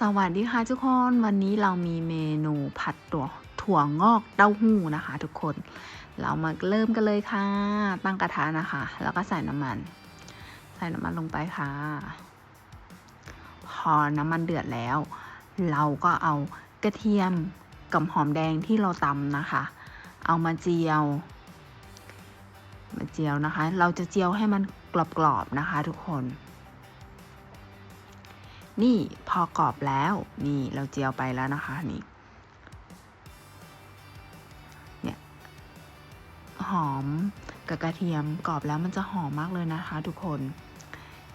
สวัสดีค่ะทุกคนวันนี้เรามีเมนูผัดตัวถั่วงอกเต้าหู้นะคะ ทุกคน เรามาเริ่มกันเลยค่ะ ตั้งกระทะนะคะ แล้วก็ใส่น้ำมัน ใส่น้ำมันลงไปค่ะ พอน้ำมันเดือดแล้ว เราก็เอากระเทียมกับหอมแดงที่เราตำนะคะ เอามาเจียว มาเจียวนะคะ เราจะเจียวให้มันกรอบๆนะคะ ทุกคน นี่พอกรอบแล้ว นี่เราเจียวไปแล้วนะคะนี่เนี่ยหอมกับกระเทียมกรอบแล้วมันจะหอมมากเลยนะคะ ทุกคน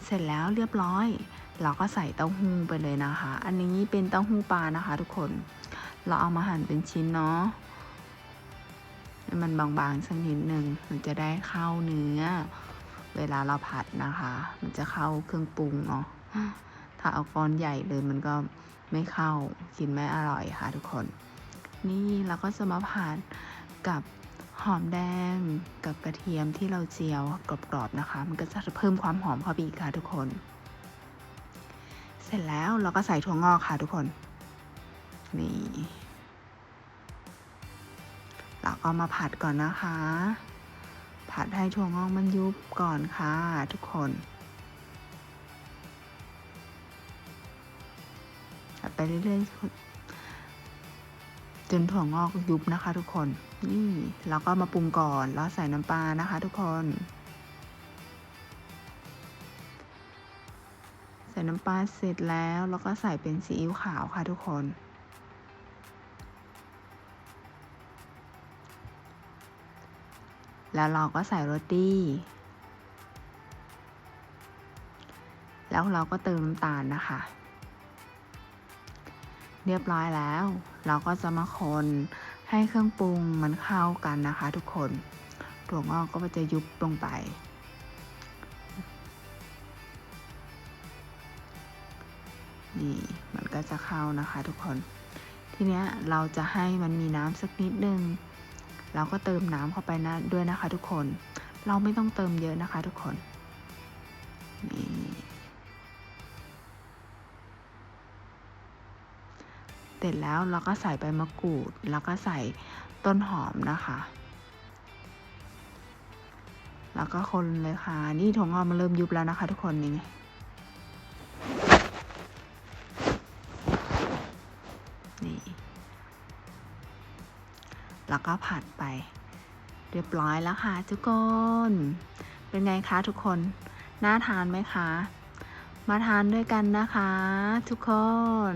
เสร็จแล้วเรียบร้อย เราก็ใส่เต้าหู้ไปเลยนะคะ อันนี้เป็นเต้าหู้ปลานะคะ ทุกคน เราเอามาหั่นเป็นชิ้นเนาะมันบางๆสักนิดหนึ่งมันจะได้เข้าเนื้อ เวลาเราผัดนะคะ มันจะเข้าเครื่องปรุงเนาะ ถ้าเอาก้อนใหญ่เลยมันก็ไม่เข้ากินไม่อร่อยค่ะทุกคน นี่เราก็จะมาผัดกับหอมแดงกับกระเทียมที่เราเจียวกรอบๆนะคะ มันก็จะเพิ่มความหอมเข้าไปอีกค่ะทุกคน เสร็จแล้วเราก็ใส่ถั่วงอกค่ะทุกคน นี่เราก็มาผัดก่อนนะคะ ผัดให้ถั่วงอกมันยุบก่อนค่ะทุกคน ไปเรื่อยๆจนถั่วงอกยุบนะคะ ทุกคน นี่เราก็มาปรุงก่อนแล้วใส่น้ำปลานะคะ ทุกคน ใส่น้ำปลาเสร็จแล้วแล้วก็ใส่เป็นซีอิ๊วขาวค่ะ ทุกคนแล้วเราก็ใส่โรตีแล้วเราก็เติมน้ำตาลนะคะ เรียบร้อยแล้ว เราก็จะมาคนให้เครื่องปรุงมันเข้ากันนะคะ ทุกคนถั่วงอกก็จะยุบลงไป นี่มันก็จะเข้านะคะ ทุกคน ทีเนี้ยเราจะให้มันมีน้ำสักนิดนึง เราก็เติมน้ำเข้าไปนะด้วยนะคะ ทุกคน เราไม่ต้องเติมเยอะนะคะ ทุกคน นี่ เสร็จแล้วเราก็ใส่ใบมะกรูด แล้วก็ใส่ต้นหอมนะคะ แล้วก็คนเลยค่ะ นี่ถั่วงอกมันเริ่มยุบแล้วนะคะ ทุกคนนี่ไงนี่ แล้วก็ผัดไป เรียบร้อยแล้วค่ะทุกคน เป็นไงคะทุกคน น่าทานไหมคะ มาทานด้วยกันนะคะ ทุกคน